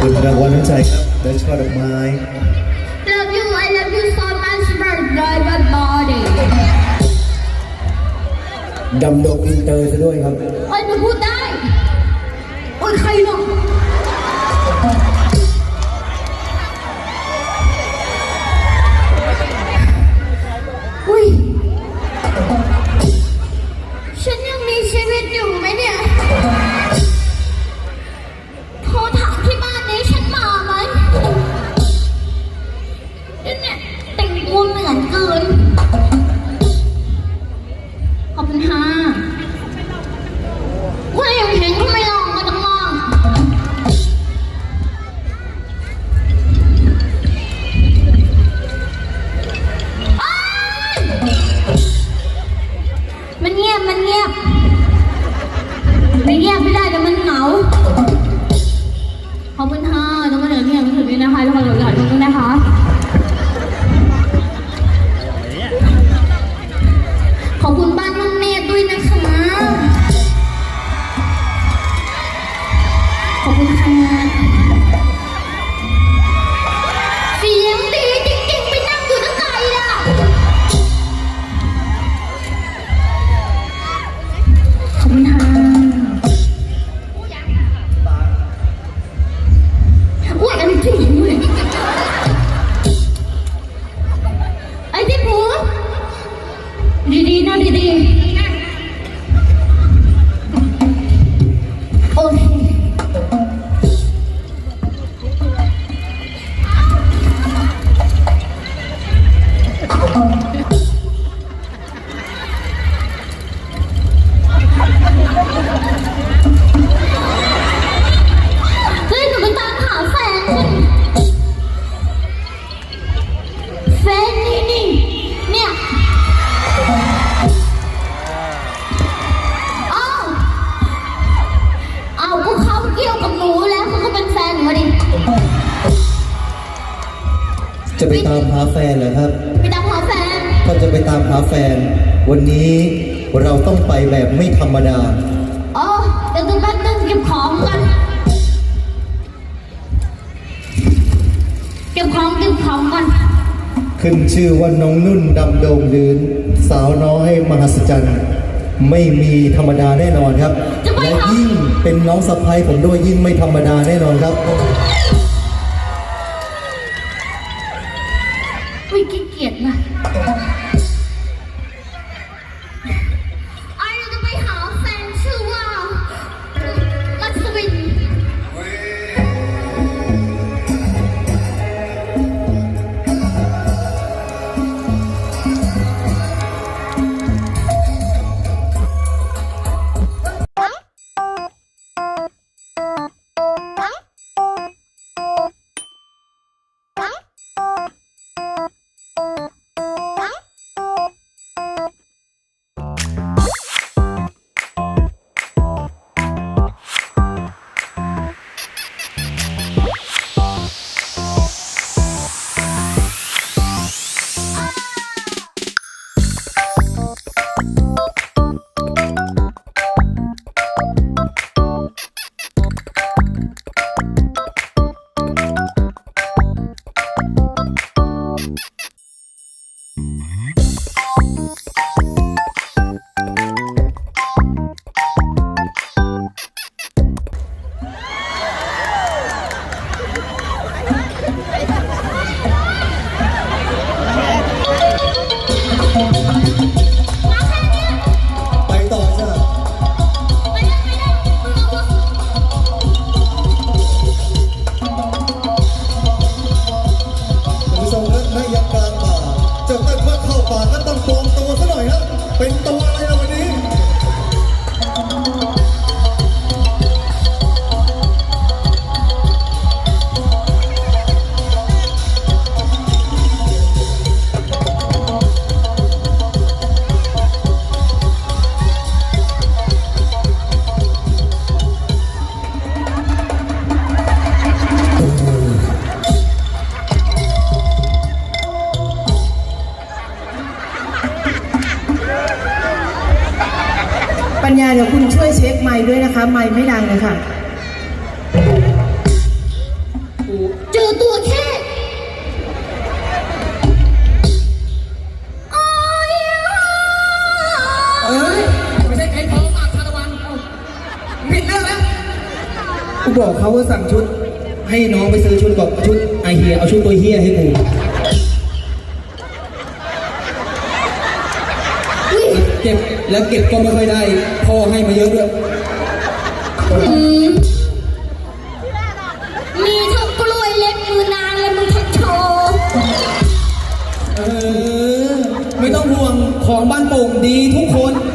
ขอบคุณรางวัลน้ำใจครับและช่อดอกไม้ Love you, I love you so much, birthday, my body. ดำดงอินเตอร์ซะด้วยครับ โอ้ยหนูพูดได้ โอ้ยใครเนาะอุ้ามหาแฟนเหรอครับ ไปตามหาแฟนถ้าจะไปตามหาแฟน วันนี้เราต้องไปแบบไม่ธรรมดา อ๋อเดี๋ยวจะแป๊บนึงเก็บของกันเก็บของเก็บของกันขึ้นชื่อว่าน้องนุ่นดำโดงดืน สาวน้อยมหัศจรรย์ไม่มีธรรมดาแน่นอนครับ และยิ่งเป็นน้องสะพ้ยผมด้วยยิ่งไม่ธรรมดาแน่นอนครับ อุ้ย เช็คไม้ด้วยนะคะ ไม้ไม่ดังเลยค่ะเจอตัวแค่ เอ้ยปิดเรื่องแล้ว กูบอกเขาว่าสั่งชุด ให้น้องไปซื้อชุดบอกชุดไอเฮียเอาชุดตัวเฮียให้กูเจ็บ แล้วเก็บก็ไม่ค่อยได้ พ่อให้มาเยอะด้วย อืมมีทั้งกล้วยเล็กมือนางและมือทั้งโชว์เออ ไม่ต้องห่วงของบ้านโป่งดีทุกคนนี่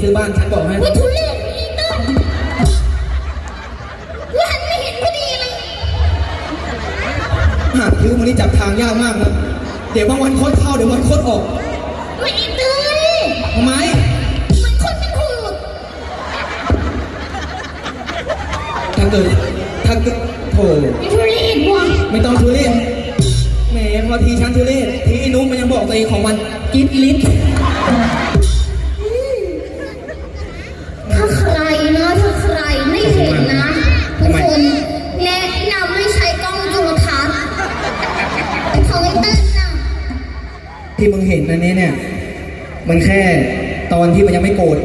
ซื้อบ้านฉันบอกให้ว่าทุเล่นอีกต้นกูหันไม่เห็นพอดีเลยหากซื้อมันนี่จับทางยากมากนะ เดี๋ยวบางวันโคตรเข้าเดี๋ยววันโคตรออกไม่ตื้อทำไมเหมือนคนเป็นหูดถ้าเกิดถ้าเกิดโถไอ้ทุเรศว่ะไม่ต้องทุเรศแหมพอทีฉันทุเรศทีไอ้นุ๊กมันยังบอกตัวเองของมันกิดลิ้น ที่มึงเห็นอันนี้เนี่ย มันแค่ตอนที่มันยังไม่โกรธ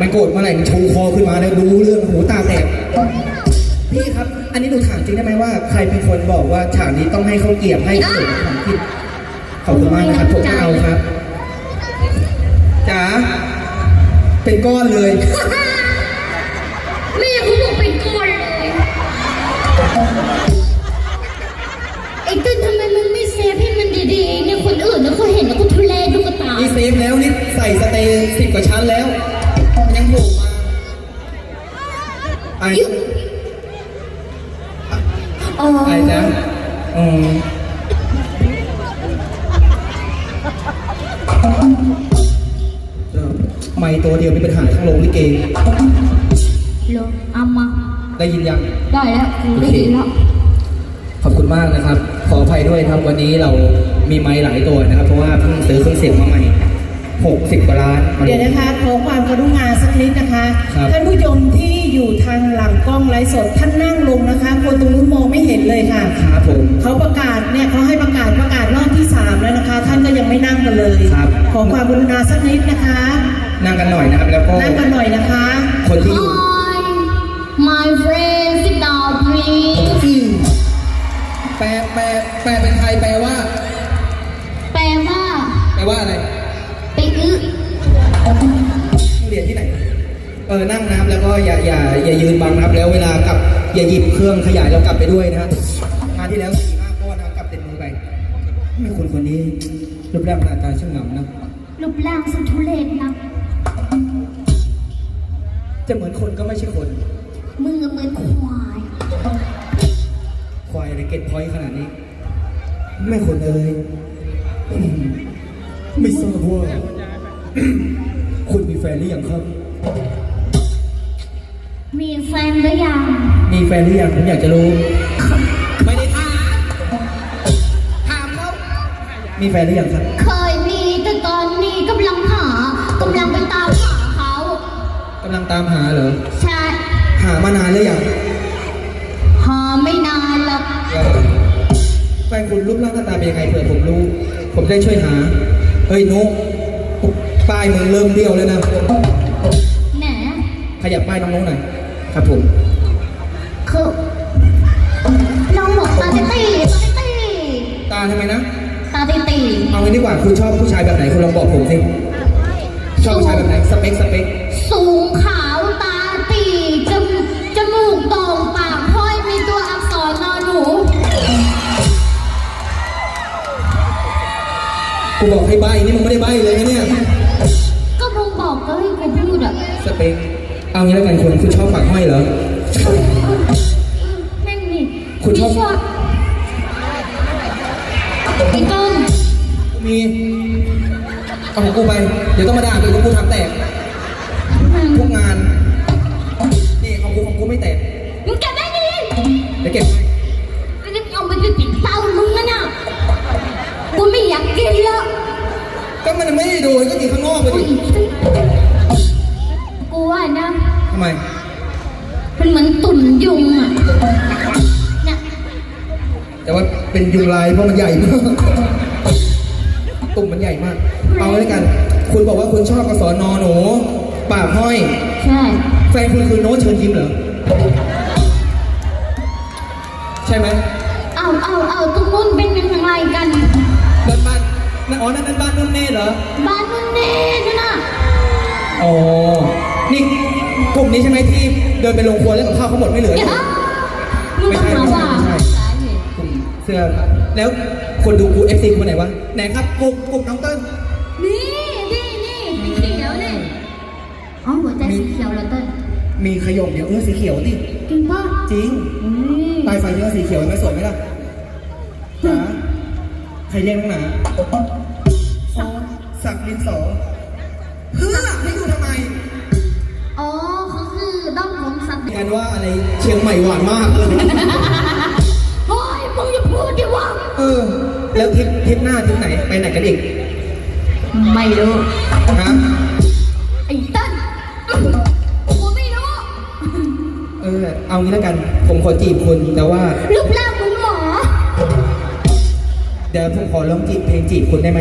มันโกรธเมื่อไหร่มันชูคอขึ้นมาแล้วรู้เรื่องหูตาแตก พี่ครับ อันนี้หนูถามจริงได้ไหมว่าใครเป็นคนบอกว่าฉากนี้ต้องให้เขาเกียบให้เกิดความผิดขอบคุณมากนะครับผมเอาครับจ๋าเป็นก้อนเลยแม่เขาบอกเป็นก้อนเลยไอ้เต้นทำ อื่นนะเขาเห็นแล้วก็ทุเรศดูกระตานี่เซฟแล้วนี่ใส่สเตย์สิบกว่าชั้นแล้ว ยังโผล่มาไอ้อ๋อไอ้นะอืมไม่ตัวเดียวมีปัญหาทั้งโรงลิเกเหรอเอามา ได้ยินยัง ได้แล้วกูได้ยินแล้ว ขอบคุณมากนะครับ ขออภัยด้ วยครับวันนี้เรามีไม้หลายตัวนะครับ เพราะว่าเพิ่งซื้อเครื่องเสียงมาใหม่หกสิบกว่าล้านมาเดี๋ยวนะคะขอความกรุณาสักนิดนะคะครับท่านผู้ชมที่อยู่ทางหลังกล้องไลฟ์สดท่านนั่งลงนะคะคนตรงนู้นมองไม่เห็นเลยค่ะครับผมเขาประกาศเนี่ยเขาให้ประกาศประกาศรอบที่สามแล้วนะคะ ท่านก็ยังไม่นั่งกันเลยครับขอความกรุณาสักนิดนะคะ นั่งกันหน่อยนะครับแล้วก็นั่งกันหน่อยนะคะ คนที่อยู่ แปลแปลแปลเป็นไทยแปลว่า แปลว่า แปลว่าอะไรไปอึเรียนที่ไหน เออ นั่งน้ำแล้วก็อย่าอย่าอย่ายืนบังนะครับ แล้วเวลากลับอย่าหยิบเครื่องขยายเรากลับไปด้วยนะฮะงานที่แล้วสี่ห้าก้อนนะครับกลับติดมือไปไม่คนคนนี้รูปร่างหน้าตาช่างงามนะ รูปร่างสุดทุเรศนะ จะเหมือนคนก็ไม่ใช่คนมึงอะเหมือนควาย ควายอะไรเก็ตพอยต์ขนาดนี้ ไม่คนเลยอืมไม่ทราบว่า คุณมีแฟนหรือยังครับ มีแฟนหรือยัง มีแฟนหรือยังผมอยากจะรู้ ไม่ได้ถาม ถามเขามีแฟนหรือยังครับ เคยมีแต่ตอนนี้กำลังหากำลังไปตามหาเขากำลังตามหาเหรอ ใช่ หามานานหรือยัง แฟนคุณรูปร่างหน้าตาเป็นยังไงเผื่อผมรู้ ผมจะได้ช่วยหา เฮ้ยนุ๊กป้ายมึงเริ่มเบี้ยวแล้วนะ แหนขยับป้ายน้องๆหน่อย ครับผม คือน้องบอกตาติตีตาติตีตาทำไมนะ ตาติตีเอางี้ดีกว่าคุณชอบผู้ชายแบบไหนคุณลองบอกผมสิ ชอบผู้ชายแบบไหน สเปค สเปค สูง กูบอกให้ใบนี่มึงไม่ได้ใบเลยนะเนี่ย ก็มึงบอกก็ให้กูพูดอะสเปค เอางี้แล้วกันคุณคุณชอบปากห้อยเหรอ แม่งนี่คุณชอบพี่ไอ้ต้นมี เอาของกูไป เดี๋ยวต้องมาด่ากูว่ากูทำแตกทุกงานจไม่แตก มึงเก็บได้ดีเดี๋ยวเก็บไว้ มันไม่ได้โดนก็กินข้างนอกไปอุ้ดิยกูว่านะทำไม มันเหมือนตุ่นยุงอะเนี่ยแต่ว่าเป็นยุงลายเพราะมันใหญ่มากตุ่มมันใหญ่มาก เอาไว้กัน คุณบอกว่าคุณชอบกสนหนูปากห้อย ใช่ แฟนคุณคือโน้ตเชิญยิ้มเหรอ ใช่ไหมเอาเอาเอาตรงนู้นเป็นยังไงกันบ้านบ้า นนั่นอ๋อนั่นนั่นบ้านนุ่นเน่เหรอ บ้านนุ่นเน่ด้วยนะอ๋อ นี่กลุ่มนี้ใช่ไหมที่เดินไปลงครัวแล้วกับข้าวเขาหมดไม่เหลือเดี๋ยวมึงไม่มาใช่หาไม่ว่าใช่ไม่ใช่กลุ่มเสื้อ แล้วคนดูกูเอฟซีคนไหนวะ ไหนครับกลุ่มกลุ่มน้องเติ้ลนี่นี่นี่สีเขียวนี่อ๋อหัวใจสีเขียวเหรอเต้นมีขยมเดี๋ยวเออสีเขียวดิจริงป่ะจริงอืมปลายไฟเยอะสีเขียวไหมสวยไหมล่ะจ๋าใค รเรียกนักหนาอ๋อสักดินสอเพื่อให้ดูทำไมอ๋อเขาคือด้อมของสัตว์กันว่าอะไรเชียงใหม่หวานมากเลยเฮ้ยมึงอย่าพูดดิวะเออ แล้วทริปทริปหน้าทริปไหนไปไหนกันอีกไม่รู้ฮะไอ้เต้นกูไม่รู้ เออ เอางี้แล้วกัน ผมขอจีบคุณแต่ว่ารูปร่างเหมึงหมอเดี๋ยวผมขอร้องจีบเพลงจีบคุณได้ไหม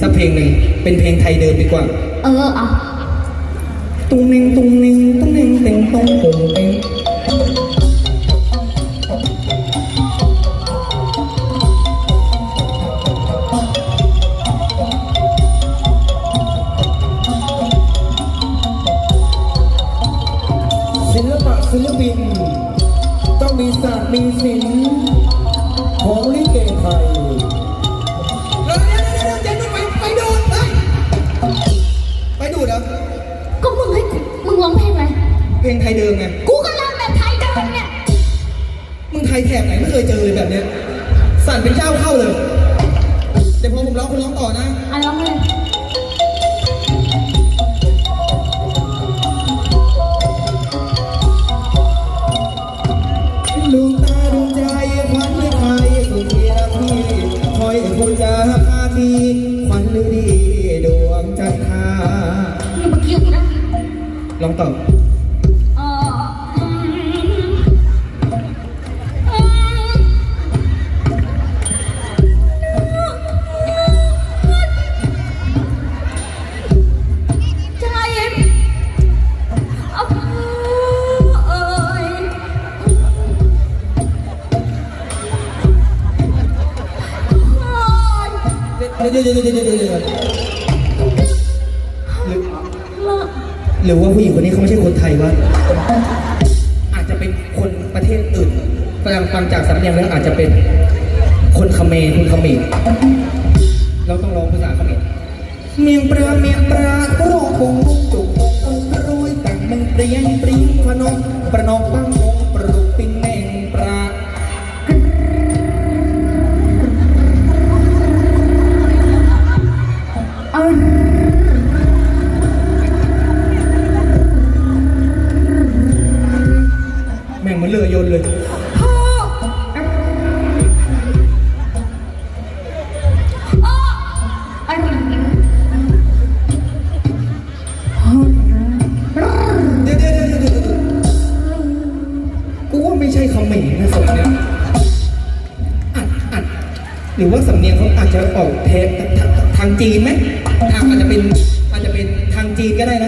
สักเพลงหนึ่งเป็นเพลงไทยเดิมดีกว่า เอออะตุ้งเน่งตุ้งเน่งตุ้งเน่งเต็งตงปุงเต็ง เคยเจอเลยแบบเนี้ย สั่นเป็นเจ้าเข้าเลย เดี๋ยวพอผมร้องคุณร้องต่อนะ อะร้องเลยดวงตาดวงใจควันหรือไทยสุดที่รักพี่คอยพูดจาพาทีควันหรือดีดวงจันทราอย่ามาเกี่ยวกูนะ ลองต่อเอ ดี๋ยวเดี๋ยวเดี๋ยวเดี๋ยวเดี๋ยวหรือว่าผู้หญิงคนนี้เขาไม่ใช่คนไทยวะ อาจจะเป็นคนประเทศอื่นฟังฟังจากสำเนียงแล้วอาจจะเป็นคนเขมรคนเขมรเราต้องร้องภาษาเขมรเมียงปลาเมียงปลาโอ้ปงบุงจุกปงองกรยแต่งมันเปรียงปริงพนมประนองปังอง ม่งเหมันเรือยนต์เลยเดี๋ยวเดี๋ยวเดี๋ยวเดี๋ยวเดี๋ยวกูว่าไม่ใช่คำเหม็นนะสมเนี่ยอัดอัดหรือว่าสำเนียงเขาอาจจะออกเทปทางทางจีนไหมทางอาจจะเป็นอาจจะเป็นทางจีนก็ได้นะ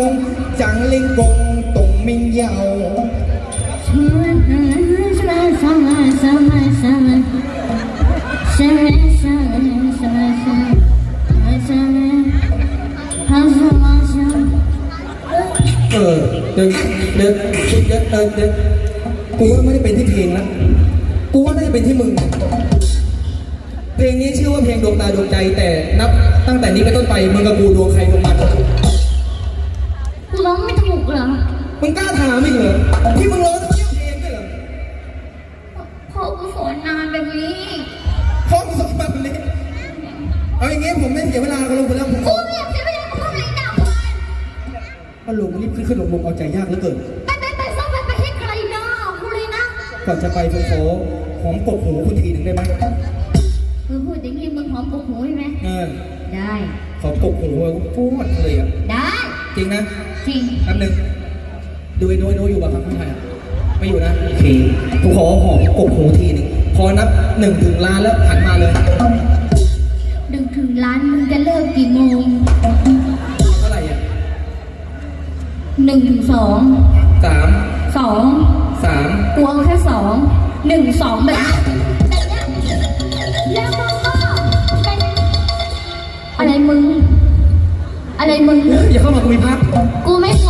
มงจังเล่งกงตงมิงเหยาเออเดี๋ยวเดี๋ยวเดี๋ยวเออเดี๋ยวกูว่าไม่ได้เป็นที่เพลงแล้วกูว่าน่าจะเป็นที่มึง เพลงนี้ชื่อว่าเพลงดวงตาดวงใจแต่นับตั้งแต่นี้เป็นต้นไปมึงกับกูดวงใครดวงมัน นนานแบบนี้ ห้องสองแบบนี้เอาอย่างงี้ผมไม่เสียเวลากับลงไปแล้วผมอไม่อยากใช้เวลาผมบพวกไร้ดาบคนป้าลุงรีบขึ้นขึ้นลงลงเอาใจยากเหลือเกิน ไปไปไปซ่อไปไปให้ใครเาะกูเลยนะก่อนจะไปผมขอหอมกบหูคุณทีหนึ่งได้ไหมมึงพูดอย่างนี้มึงหอมกบหูใช่ไหมเออได้ ขอมกบหูอะปวดเลยอะได้ จริงนะจริง แป๊บนึ่งดูไอ้น้อยน้อยอยู่ป่ะครับพี่ชายอะ ไม่อยู่นะโอเคผมขอหอมกบหูทีหนึ่งพอนับหนึ่งถึงล้านแล้วหันมาเลยดึงถึงร้านมึงจะเลิกกี่โมงเท่าไหร่อะหนึ่งถึงสองสามสองสามกูเอาแค่สองหนึ่งสองแบบนี้แล้วมึงก็เป็นอะไรมึง อะไรมึง อย่าเข้ามาคุยพัก กูไม่ครบ